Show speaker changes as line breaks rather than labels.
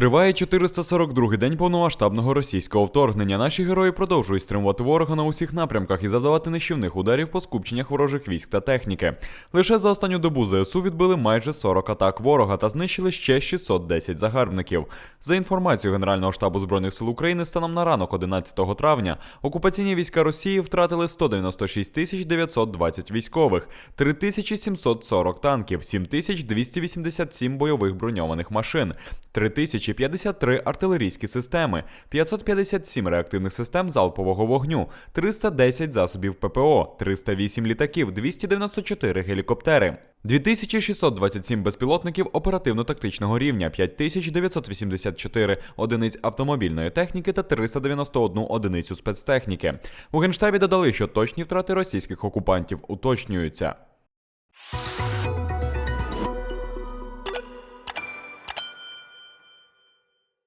Триває 442-й день повномасштабного російського вторгнення. Наші герої продовжують стримувати ворога на усіх напрямках і завдавати нищівних ударів по скупченнях ворожих військ та техніки. Лише за останню добу ЗСУ відбили майже 40 атак ворога та знищили ще 610 загарбників. За інформацією Генерального штабу збройних сил України, станом на ранок 11 травня окупаційні війська Росії втратили 196 тисяч 920 військових, 3740 танків, 7287 бойових броньованих машин, 3053 артилерійські системи, 557 реактивних систем залпового вогню, 310 засобів ППО, 308 літаків, 294 гелікоптери. 2627 безпілотників оперативно-тактичного рівня, 5984 одиниць автомобільної техніки та 391 одиницю спецтехніки. У генштабі додали, що точні втрати російських окупантів уточнюються.